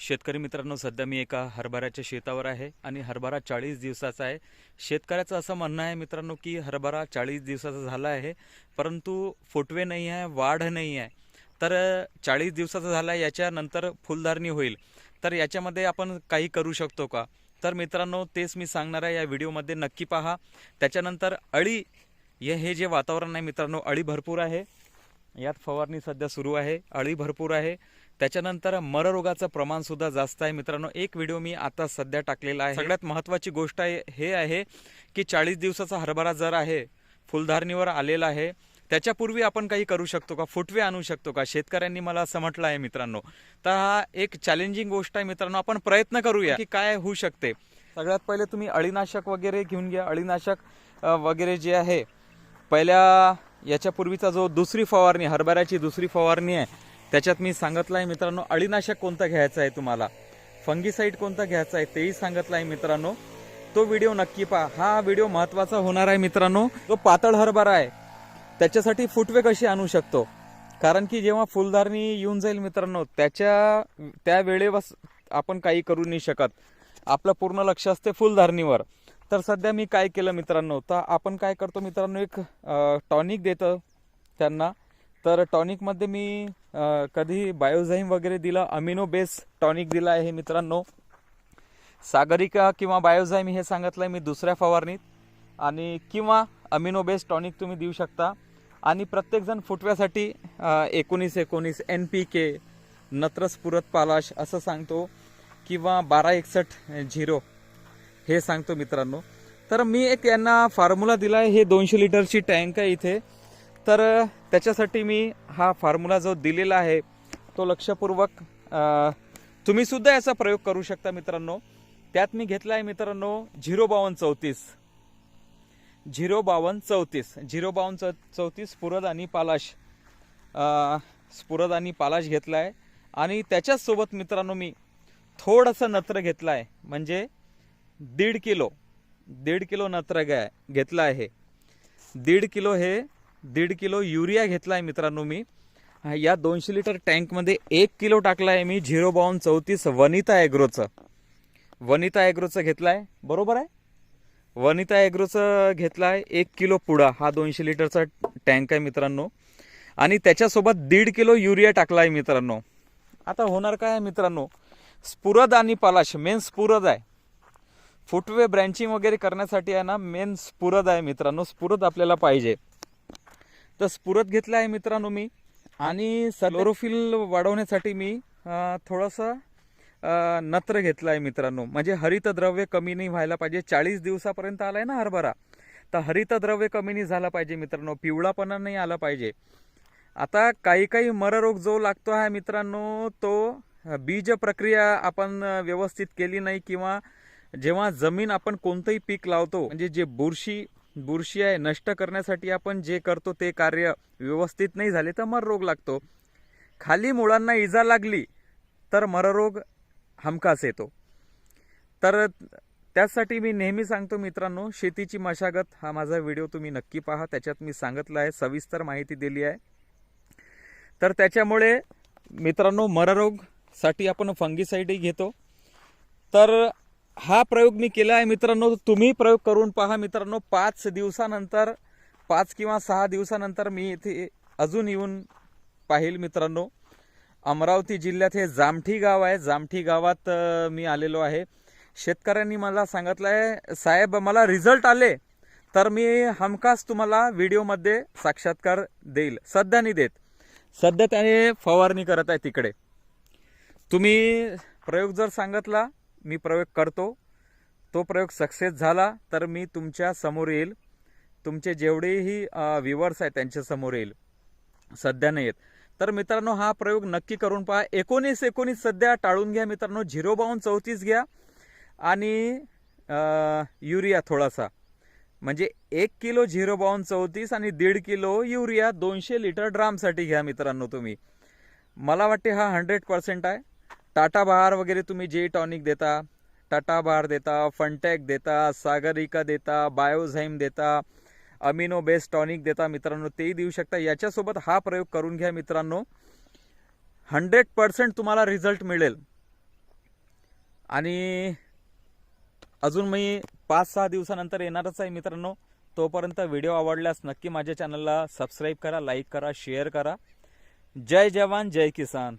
शेतकरी मित्रांनो सध्या मी एका हरभऱ्याच्या शेतावर आहे आणि हरभरा चाळीस दिवसाचा आहे. शेतकऱ्याचं असं म्हणणं आहे मित्रांनो की हरभरा चाळीस दिवसाचा झाला आहे परंतु फुटवे नाही आहे वाढ नाही आहे. तर चाळीस दिवसाचा झाला आहे याच्यानंतर फुलधारणी होईल. तर याच्यामध्ये आपण काही करू शकतो का? तर मित्रांनो तेच मी सांगणार आहे या व्हिडिओमध्ये नक्की पहा. त्याच्यानंतर अळी हे हे जे वातावरण आहे मित्रांनो अळी भरपूर आहे. यात फवारणी सध्या सुरू आहे अळी भरपूर आहे. त्याच्यानंतर मररोगाचं प्रमाण सुद्धा जास्त आहे. मित्रांनो एक व्हिडिओ मी आता सध्या टाकलेला आहे. सगळ्यात महत्त्वाची गोष्ट आहे हे आहे की चाळीस दिवसाचा हरभरा जर आहे फुलधारणीवर आलेला आहे त्याच्यापूर्वी आपण काही करू शकतो का? फुटवे आणू शकतो का? शेतकऱ्यांनी मला असं म्हटलं आहे मित्रांनो. तर हा एक चॅलेंजिंग गोष्ट आहे मित्रांनो. आपण प्रयत्न करूया की काय होऊ शकते. सगळ्यात पहिले तुम्ही अळीनाशक वगैरे घेऊन घ्या. अळीनाशक वगैरे जे आहे पहिल्या याच्यापूर्वीचा जो दुसरी फवारणी हरभऱ्याची दुसरी फवारणी आहे त्याच्यात मी सांगितलं आहे मित्रांनो अळीनाशक कोणतं घ्यायचा आहे तुम्हाला? फंगीसाईड कोणता घ्यायचा आहे तेही सांगितलं आहे मित्रांनो. तो व्हिडिओ नक्की पहा. हा व्हिडिओ महत्त्वाचा होणार आहे मित्रांनो. जो पातळ हरभरा आहे. त्याच्यासाठी फुटवे कसे आणू शकतो? कारण की जेव्हा फुलधारणी येऊन जाईल मित्रांनो त्याच्या त्या वेळेवर आपण काही करू नाही शकत. आपलं पूर्ण लक्ष असते फुलधारणीवर. तर सध्या मी काय केलं मित्रांनो? तर आपण काय करतो मित्रांनो एक टॉनिक देतं त्यांना. तर टॉनिकमध्ये मी कधी बायोझाईम वगैरे दिलं अमिनो बेस टॉनिक दिलं आहे मित्रांनो. सागरिका किंवा बायोझाईम हे सांगितलंय मी दुसऱ्या फवारणीत. आणि किंवा अमिनो बेस टॉनिक तुम्ही देऊ शकता. आणि प्रत्येकजण फुटव्यासाठी एकोणीस एकोणीस एन पी के नत्रस पुरत पालाश असं सांगतो. किंवा बारा एकसष्ट झिरो हे सांगतो मित्रांनो. तर मी एक यांना फॉर्म्युला दिला आहे हे दोनशे लिटरची टँक आहे इथे. तर त्याच्यासाठी मी हा फॉर्म्युला जो दिलेला आहे तो लक्षपूर्वक तुम्हीसुद्धा याचा प्रयोग करू शकता मित्रांनो. त्यात मी घेतला आहे मित्रांनो झिरो बावन्न चौतीस. झिरो बावन्न चौतीस. झिरो बावन्न चौ चौतीस स्फुरद आणि पालाश. स्फुरद आणि पालाश घेतला आहे आणि त्याच्याचसोबत मित्रांनो मी थोडंसं नत्र घेतलं आहे म्हणजे दीड किलो. दीड किलो नत्र घ्या घेतला आहे. दीड किलो हे दीड किलो युरिया घेतला आहे मित्रांनो मी. या दोनशे लिटर टँकमध्ये एक किलो टाकला आहे मी झिरो बावन्न चौतीस वनिता ॲग्रोचं. वनिता ॲग्रोचं घेतलं आहे बरोबर आहे? वनिता ॲग्रोचं घेतलं आहे एक किलो पुडा हा दोनशे लिटरचा टँक आहे मित्रांनो. आणि त्याच्यासोबत दीड किलो युरिया टाकला आहे मित्रांनो. आता होणार काय आहे मित्रांनो? स्फुरद आणि पलाश मेन स्पुरद आहे. फुटवे ब्रँचिंग वगैरे करण्यासाठी आहे ना मेन स्पुरद आहे मित्रांनो. स्फुरद आपल्याला पाहिजे. तर स्फुरद घेतला आहे मित्रांनो मी. आणि सलोरोफिल वाढवण्यासाठी मी थोडंसं नत्र घेतलं आहे मित्रांनो. म्हणजे हरितद्रव्य कमी नाही व्हायला पाहिजे. चाळीस दिवसापर्यंत आलाय ना हरभरा. तर हरितद्रव्य कमी नाही झाला पाहिजे मित्रांनो. पिवळापणा नाही आला पाहिजे. आता काही काही मररोग जो लागतो आहे मित्रांनो तो बीज प्रक्रिया आपण व्यवस्थित केली नाही किंवा जेव्हा जमीन आपण कोणतंही पीक लावतो म्हणजे जे बुरशी बुरशी आहे नष्ट करण्यासाठी आपण जे करतो ते कार्य व्यवस्थित नाही झाले तर मर रोग लागतो. खाली मुळांना इजा लागली तर मररोग हमखास येतो. तर त्यासाठी मी नेहमी सांगतो मित्रांनो शेतीची मशागत हा माझा व्हिडिओ तुम्ही नक्की पहा. त्याच्यात मी सांगितलं आहे सविस्तर माहिती दिली आहे. तर त्याच्यामुळे मित्रांनो मररोगसाठी आपण फंगीसाईडही घेतो. तर हा प्रयोग मी केला आहे मित्रांनो. तुम्ही प्रयोग करून पहा मित्रांनो. पाच दिवसानंतर पाच किंवा सहा दिवसानंतर मी इथे अजून येऊन पाहिल मित्रांनो. अमरावती जिल्ह्यात हे जामठी गाव आहे. जामठी गावात मी आलेलो आहे. शेतकऱ्यांनी मला सांगितलं आहे साहेब मला रिझल्ट आले तर मी हमखास तुम्हाला व्हिडिओमध्ये साक्षात्कार देईल. सध्या नाही देत. सध्या त्याने फवारणी करत आहे तिकडे. तुम्ही प्रयोग जर सांगितला मी प्रयोग करतो. तो प्रयोग सक्सेस झाला तर मी तुमच्यासमोर येईल. तुमचे जेवढेही व्ह्युअर्स आहेत त्यांच्यासमोर येईल. सध्या नाही येत तर मित्रांनो हा प्रयोग नक्की करून पहा. एकोणीस एकोणीस सध्या टाळून घ्या मित्रांनो. झिरो बावन्न चौतीस घ्या. आणि युरिया थोडासा. म्हणजे एक किलो झिरो बावन्न चौतीस आणि दीड किलो युरिया दोनशे लिटर ड्रामसाठी घ्या मित्रांनो तुम्ही. मला वाटते हा हंड्रेड पर्सेंट आहे. टाटा बहार वगैरे तुम्ही जे टॉनिक देता टाटा बहार देता फनटॅक देता सागरिका देता बायोझाईम देता अमिनो बेस टॉनिक देता मित्रांनो तेही देऊ शकता. याच्यासोबत हा प्रयोग करून घ्या मित्रांनो. हंड्रेड पर्सेंट तुम्हाला रिझल्ट मिळेल. आणि अजून मी पाच सहा दिवसानंतर येणारच आहे मित्रांनो. तोपर्यंत व्हिडिओ आवडल्यास नक्की माझ्या चॅनलला सबस्क्राईब करा लाईक करा शेअर करा. जय जवान जय किसान.